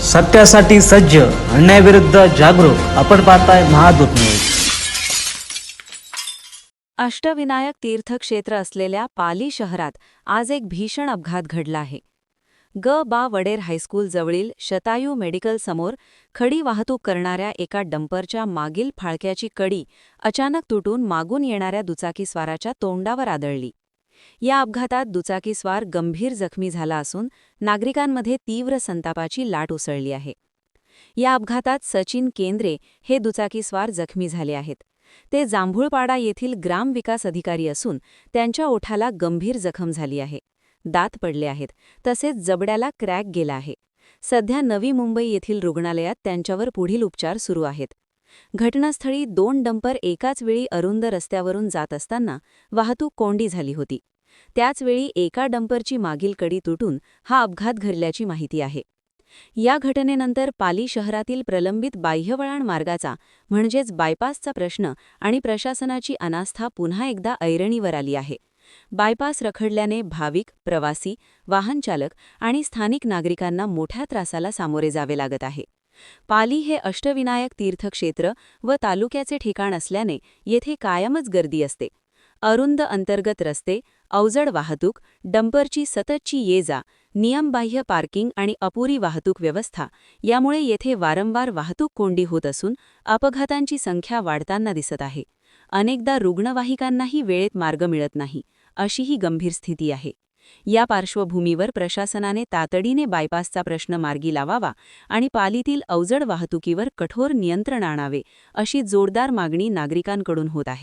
सत्यासाठी सज्ज अन्यायाविरुद्ध जागरूक. आपण पाहताय महादूत न्यूज. अष्टविनायक तीर्थक्षेत्र असलेल्या पाली शहरात आज एक भीषण अपघात घडला आहे. ग. बा. वडेर हायस्कूल जवळील शतायू मेडिकल समोर खडी वाहतूक करणाऱ्या एका डंपरच्या मागील फाळक्याची कडी अचानक तुटून मागून येणाऱ्या दुचाकीस्वाराच्या तोंडावर आदळली. या अपघातात दुचाकीस्वार गंभीर जखमी झाला असून नागरिकांमध्ये तीव्र संतापाची लाट उसळली आहे. या अपघातात सचिन केंद्रे हे दुचाकीस्वार जखमी झाले आहेत. ते जांभूळपाडा येथील ग्राम विकास अधिकारी असून त्यांच्या ओठाला गंभीर जखम झाली आहे. दात पडले आहेत तसेच जबड्याला क्रॅक गेला आहे. सध्या नवी मुंबई येथील रुग्णालयात त्यांच्यावर पुढील उपचार सुरू आहेत. घटनास्थळी दोन डंपर एकाच वेळी अरुंद रस्त्यावरून जात असताना वाहतूक कोंडी झाली होती. त्याचवेळी एका डंपरची मागील कडी तुटून हा अपघात घडल्याची माहिती आहे. या घटनेनंतर पाली शहरातील प्रलंबित बाह्यवळाण मार्गाचा म्हणजेच बायपासचा प्रश्न आणि प्रशासनाची अनास्था पुन्हा एकदा ऐरणीवर आली आहे. बायपास रखडल्याने भाविक प्रवासी वाहनचालक आणि स्थानिक नागरिकांना मोठ्या त्रासाला सामोरे जावे लागत आहे. पाली हे अष्टविनायक तीर्थक्षेत्र व तालुक्याचे ठिकाण असल्याने येथे कायमच गर्दी असते. अरुंद अंतर्गत रस्ते अवजड वाहतूक डंपरची सततची ये जा नियमबाह्य पार्किंग आणि अपुरी वाहतूक व्यवस्था यामुळे येथे वारंवार वाहतूक कोंडी होत असून अपघातांची संख्या वाढताना दिसत आहे. अनेकदा रुग्णवाहिकांनाही वेळेत मार्ग मिळत नाही अशी ही गंभीर स्थिती आहे. या पार्श्वभूमीवर प्रशासनाने तातडीने बायपासचा प्रश्न मार्गी लावावा आणि पालीतील अवजड वाहतुकीवर कठोर नियंत्रण आणावे अशी जोरदार मागणी नागरिकांकडून होत आहे.